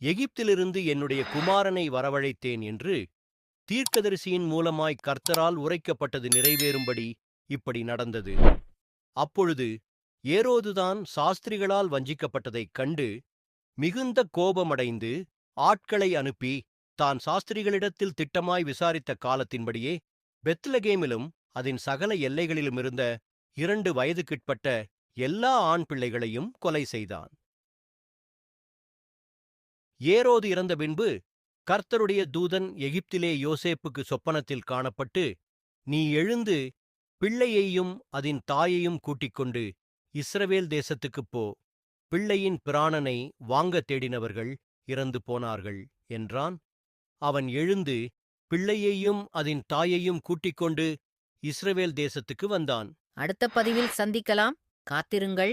எகிப்திலிருந்து என்னுடைய குமாரனை வரவழைத்தேன் என்று தீர்க்கதரிசியின் மூலமாய் கர்த்தரால் உரைக்கப்பட்டது நிறைவேறும்படி இப்படி நடந்தது. அப்பொழுது ஏரோதுதான் சாஸ்திரிகளால் வஞ்சிக்கப்பட்டதைக் கண்டு மிகுந்த கோபமடைந்து ஆட்களை அனுப்பி தான் சாஸ்திரிகளிடத்தில் திட்டமாய் விசாரித்த காலத்தின்படியே பெத்லகேமிலும் அதன் சகல எல்லைகளிலுமிருந்த இரண்டு வயதுக்குட்பட்ட எல்லா ஆண் பிள்ளைகளையும் கொலை செய்தான். ஏரோது இறந்த பின்பு கர்த்தருடைய தூதன் எகிப்திலே யோசேப்புக்கு சொப்பனத்தில் காணப்பட்டு நீ எழுந்து பிள்ளையையும் அதன் தாயையும் கூட்டிக் கொண்டு இஸ்ரவேல் தேசத்துக்குப் போ. பிள்ளையின் பிராணனை வாங்கத் தேடினவர்கள் இறந்து போனார்கள் என்றான். அவன் எழுந்து பிள்ளையையும் அதன் தாயையும் கூட்டிக் கொண்டு இஸ்ரவேல் தேசத்துக்கு வந்தான். அடுத்த பதிவில் சந்திக்கலாம். காத்திருங்கள்.